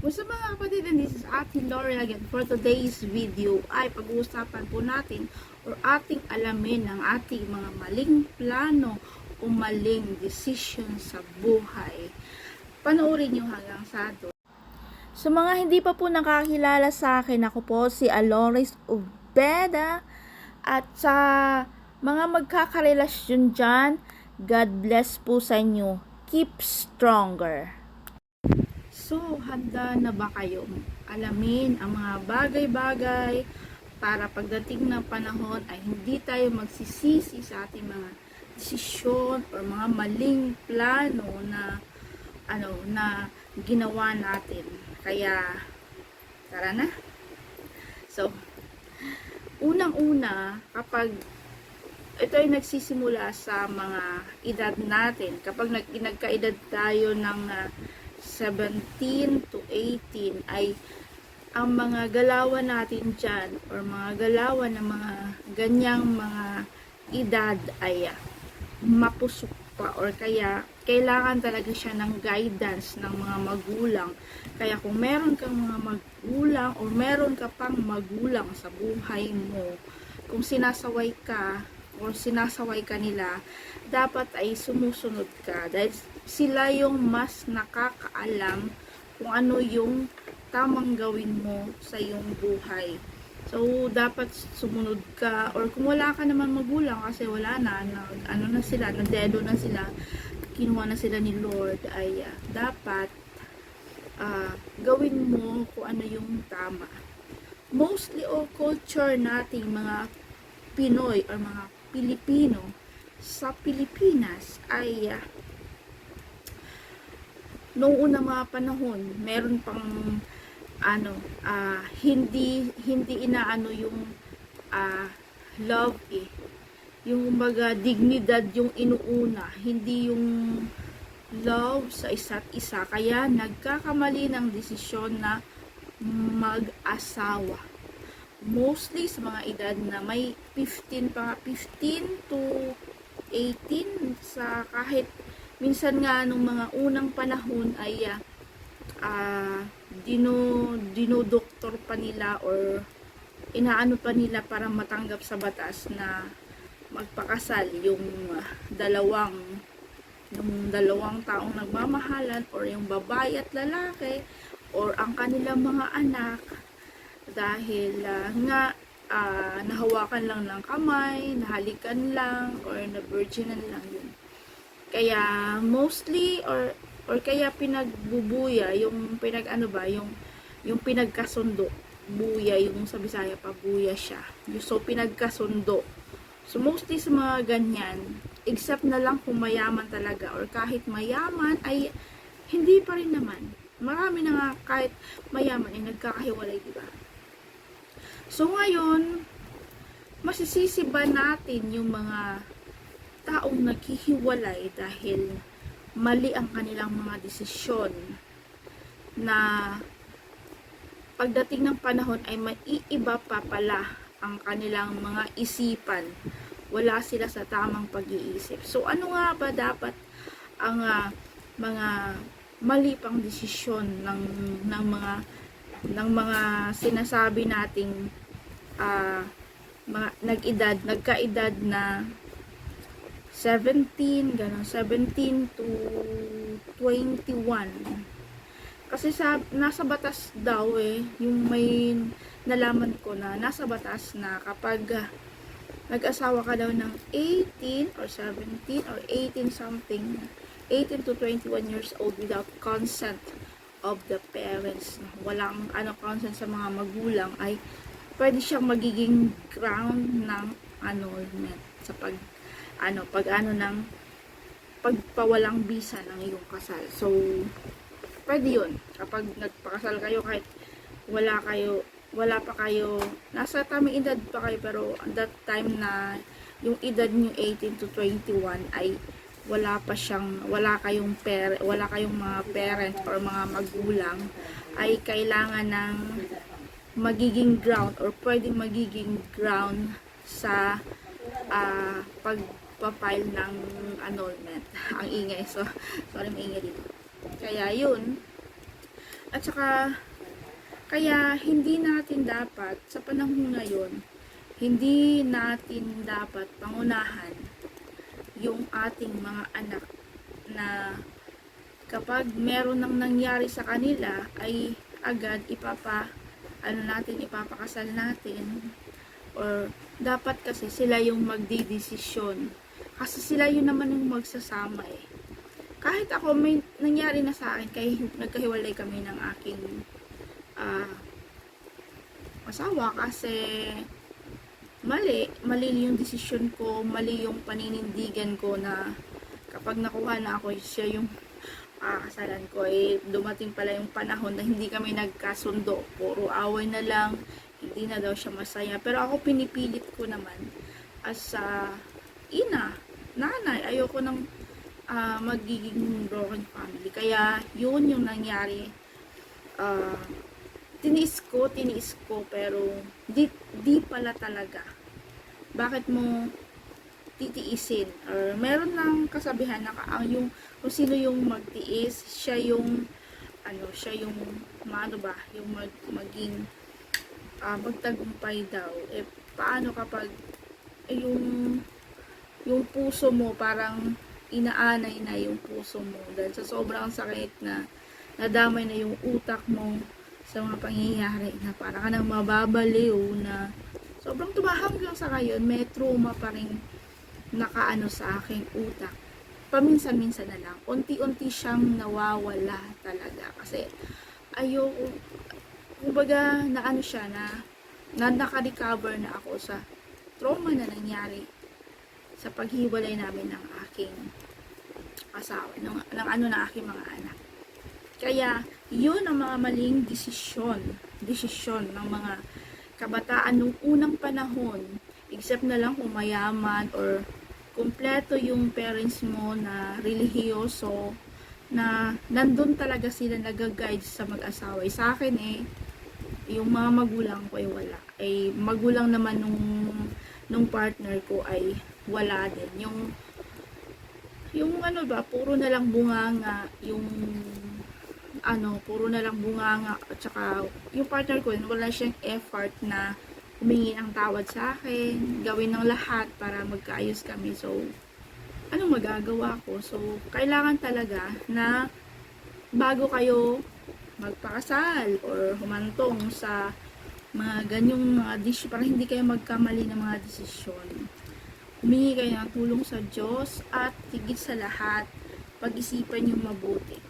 Up mga kapatid, and this is Ate Lori again. For today's video ay pag-uusapan po natin or ating alamin ang ating mga maling plano o maling decision sa buhay. Panoorin nyo hanggang sa dulo. Sa mga hindi pa po nakakilala sa akin, ako po si Alores Ubeda at sa mga magkakarelasyon dyan, God bless po sa inyo. Keep stronger. So, handa na ba kayong alamin ang mga bagay-bagay para pagdating ng panahon ay hindi tayo magsisisi sa ating mga desisyon or mga maling plano na ano na ginawa natin. Kaya tara na. So, unang-una kapag ito ay nagsisimula sa mga edad natin. Kapag nag, nagkaedad tayo ng ah, 17 to 18 ay ang mga galawan natin dyan or mga galawan ng mga ganyang mga edad ay mapusok pa or kaya kailangan talaga siya ng guidance ng mga magulang. Kaya kung meron kang mga magulang or meron ka pang magulang sa buhay mo, kung sinasaway ka or sinasaway ka nila, dapat ay sumusunod ka dahil sila yung mas nakakaalam kung ano yung tamang gawin mo sa iyong buhay. So, dapat sumunod ka or kung wala ka naman magulang kasi wala na, na ano na sila, na dedo na sila, kinuha na sila ni Lord, ay ah, dapat ah, gawin mo kung ano yung tama. Mostly all culture nating mga Pinoy or mga Pilipino sa Pilipinas ay ah, noong unang mga panahon, meron pang ano, ah, hindi hindi inaano yung ah, love eh. Yung kumbaga dignidad yung inuuna, hindi yung love sa isa't isa. Kaya nagkakamali ng desisyon na mag-asawa. Mostly sa mga edad na may 15 pa, 15 to 18 sa kahit minsan nga nung mga unang panahon ay ah, ah, dino dinodoktor pa nila or inaano pa nila para matanggap sa batas na magpakasal yung ah, dalawang yung dalawang taong nagmamahalan or yung babae at lalaki or ang kanilang mga anak dahil ah, nga ah, nahawakan lang ng kamay, nahalikan lang or na-virginan lang yun. Kaya mostly or or kaya pinagbubuya yung pinag ano ba yung yung pinagkasundo. Buya yung sa Bisaya pa buya siya. So pinagkasundo. So mostly sa mga ganyan except na lang kung mayaman talaga or kahit mayaman ay hindi pa rin naman. Marami na nga kahit mayaman ay nagkakahiwalay di ba? So ngayon masisisi ba natin yung mga taong naghihiwalay dahil mali ang kanilang mga desisyon na pagdating ng panahon ay maiiba pa pala ang kanilang mga isipan. Wala sila sa tamang pag-iisip. So ano nga ba dapat ang ah, mga mali pang desisyon ng ng mga ng mga sinasabi nating ah, mga nag-edad, nagkaedad na 17, ganun, 17 to 21. Kasi sa, nasa batas daw eh, yung may nalaman ko na nasa batas na kapag ah, nag-asawa ka daw ng 18 or 17 or 18 something, 18 to 21 years old without consent of the parents, walang ano consent sa mga magulang ay pwede siyang magiging ground ng annulment sa pag ano, pag ano ng pagpawalang bisa ng iyong kasal. So, pwede yun. Kapag nagpakasal kayo, kahit wala kayo, wala pa kayo, nasa tamang edad pa kayo, pero at that time na yung edad nyo 18 to 21 ay wala pa siyang, wala kayong per, wala kayong mga parent or mga magulang, ay kailangan ng magiging ground or pwedeng magiging ground sa ah pagpa-file ng annulment. Ang ingay. So, sorry maingay dito. Kaya yun, At saka, kaya hindi natin dapat, sa panahon ngayon, hindi natin dapat pangunahan yung ating mga anak na kapag meron nang nangyari sa kanila ay agad ipapa ano natin ipapakasal natin or dapat kasi sila yung magdidesisyon kasi sila yun naman yung magsasama eh kahit ako may nangyari na sa akin kaya nagkahiwalay kami ng aking ah, asawa kasi mali, mali yung desisyon ko, mali yung paninindigan ko na kapag nakuha na ako, siya yung pakakasalan ko. Eh, dumating pala yung panahon na hindi kami nagkasundo. Puro away na lang, hindi na daw siya masaya. Pero ako pinipilit ko naman as a ina, nanay, ayoko nang ah, magiging broken family. Kaya, yun yung nangyari. Ah, tiniis ko, tiniis ko, pero di, di pala talaga. Bakit mo titiisin? Or meron lang kasabihan na ka- ang yung kung sino yung magtiis, siya yung ano, siya yung maano ba, yung mag, maging ah, magtagumpay daw. Eh paano kapag eh, yung yung puso mo parang inaanay na yung puso mo. Dahil sa sobrang sakit na nadamay na yung utak mo sa mga pangyayari na parang ka nang mababaliw na sobrang tumahanggang sa ngayon may trauma pa rin nakaano sa aking utak. Paminsan-minsan na lang. Unti-unti siyang nawawala talaga. Kasi ayoko kumbaga na ano siya na na naka-recover na ako sa trauma na nangyari sa paghiwalay namin ng aking asawa, ng, ng ano na aking mga anak. Kaya, yun ang mga maling desisyon, desisyon ng mga kabataan nung unang panahon, except na lang kung mayaman or kumpleto yung parents mo na relihiyoso, na nandun talaga sila nag-guide sa mag-asawa. Eh, Sa akin eh, yung mga magulang ko ay wala. Eh, magulang naman nung, nung partner ko ay wala din. Yung yung ano ba, puro na lang bunganga, yung ano, puro na lang bunganga, at saka yung partner ko, wala siyang effort na humingi ng tawad sa akin, gawin ng lahat para magkaayos kami. So, anong magagawa ko? So, kailangan talaga na bago kayo magpakasal or humantong sa mga ganyong mga dish para hindi kayo magkamali ng mga desisyon humingi kayo ng tulong sa Diyos at higit sa lahat, pag-isipan yung mabuti.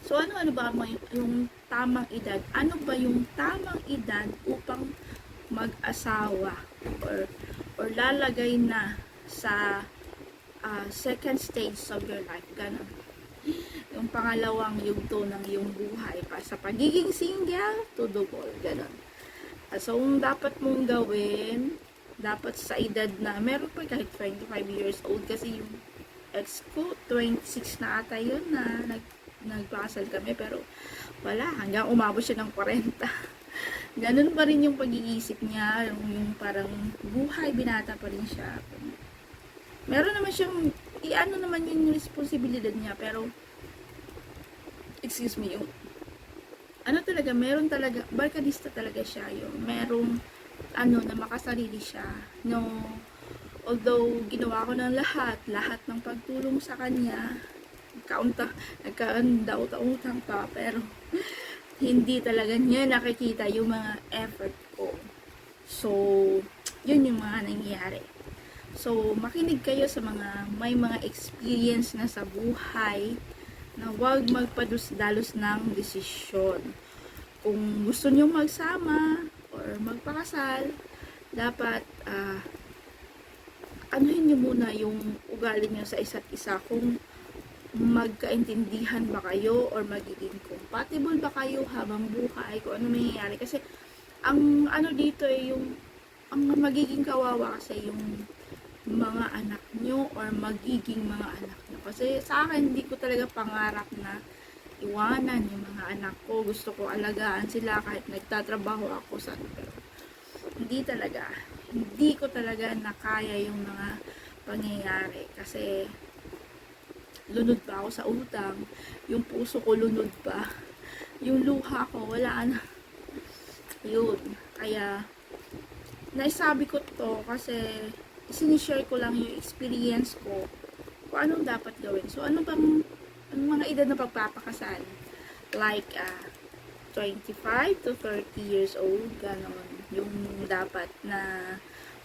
So, ano-ano ba yung tamang edad? Ano ba yung tamang edad upang mag-asawa or, or lalagay na sa ah, second stage of your life? Ganon. Yung pangalawang yugto ng iyong buhay pa sa pagiging single to double. Ganon. Ah, So, ang dapat mong gawin, dapat sa edad na, meron pa kahit 25 years old kasi yung ex ko, 26 na ata yun na nag, nagpakasal kami pero wala, hanggang umabot siya ng 40. Ganun pa rin yung pag-iisip niya, yung, yung parang buhay, binata pa rin siya. Meron naman siyang, i-ano naman yung responsibilidad niya pero excuse me, yung ano talaga, meron talaga, barkadista talaga siya yung merong ano, na makasarili siya. No, although ginawa ko ng lahat, lahat ng pagtulong sa kanya, kaunta, nagkaandaw-utang pa, pero hindi talaga niya nakikita yung mga effort ko. So, yun yung mga nangyayari. So, makinig kayo sa mga may mga experience na sa buhay na huwag magpadus-dalos ng desisyon. Kung gusto niyo magsama or magpakasal, dapat ah anuhin niyo muna yung ugali niyo sa isa't isa kung magkaintindihan ba kayo or magiging compatible ba kayo habang buhay kung ano mangyayari kasi ang ano dito ay yung ang magiging kawawa kasi yung mga anak nyo or magiging mga anak nyo. Kasi sa akin, hindi ko talaga pangarap na iwanan yung mga anak ko. Gusto ko alagaan sila kahit nagtatrabaho ako sa pero hindi talaga. Hindi ko talaga nakaya yung mga pangyayari. Kasi lunod pa ako sa utang. Yung puso ko lunod pa. yung luha ko, wala na. Yun. Kaya, naisabi ko to kasi sinishare ko lang yung experience ko kung anong dapat gawin. So, ano bang ang mga edad na pagpapakasal? Like, ah, 25 to 30 years old, ganon. Yung dapat na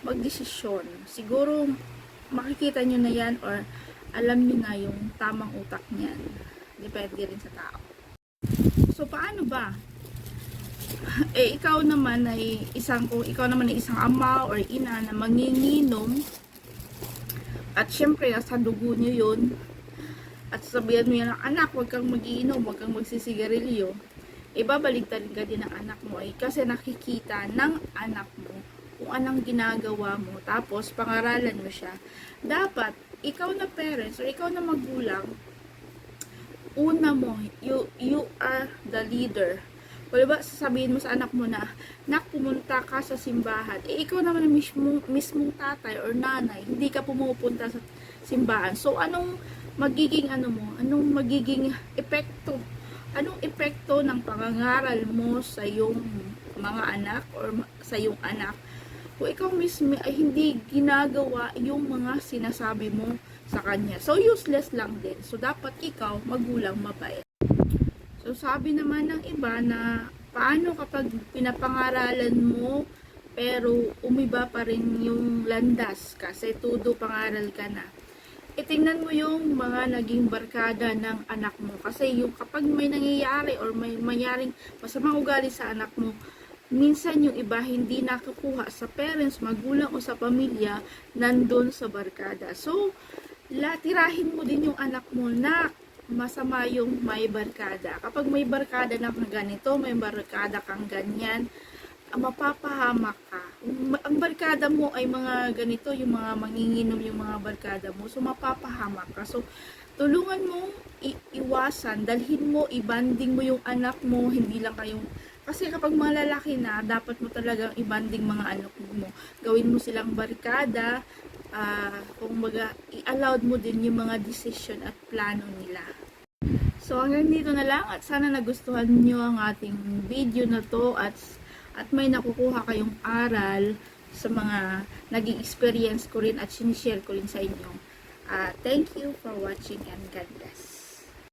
magdesisyon. Siguro, makikita nyo na yan or alam nyo na yung tamang utak niyan. Depende rin sa tao. So, paano ba? eh, ikaw naman ay isang, kung ikaw naman ay isang ama or ina na manginginom, at syempre, nasa dugo nyo yun, at sabihan mo yan, anak, huwag kang magiinom, huwag kang magsisigarilyo, ibabaligtarin ka din ng anak mo ay kasi nakikita ng anak mo kung anong ginagawa mo, tapos pangaralan mo siya. Dapat, ikaw na parents or ikaw na magulang, una mo, you, you are the leader. O diba, sasabihin mo sa anak mo na, nak, pumunta ka sa simbahan. Eh, ikaw naman ang mismong, mismong tatay or nanay, hindi ka pumupunta sa simbahan. So, anong magiging ano mo, anong magiging epekto, anong epekto ng pangangaral mo sa iyong mga anak or sa iyong anak kung ikaw mismo ay hindi ginagawa yung mga sinasabi mo sa kanya. So, useless lang din. So, dapat ikaw, magulang, mabait. So, sabi naman ng iba na paano kapag pinapangaralan mo pero umiba pa rin yung landas kasi tudo pangaral ka na. Itingnan mo yung mga naging barkada ng anak mo kasi yung kapag may nangyayari or may mayyaring masamang ugali sa anak mo, minsan yung iba hindi nakukuha sa parents, magulang o sa pamilya nandun sa barkada. So, latirahin mo din yung anak mo na masama yung may barkada. Kapag may barkada na kang ganito, may barkada kang ganyan, mapapahamak ka. Ang barkada mo ay mga ganito, yung mga manginginom yung mga barkada mo. So, mapapahamak ka. So, tulungan mo iwasan, dalhin mo, ibanding mo yung anak mo, hindi lang kayong kasi kapag mga lalaki na, dapat mo talagang ibanding mga anak mo. Gawin mo silang barkada, ah kung baga, i-allowed mo din yung mga decision at plano nila. So, hanggang dito na lang at sana nagustuhan nyo ang ating video na to at, at may nakukuha kayong aral sa mga naging experience ko rin at sinishare ko rin sa inyo. Ah, thank you for watching and God bless.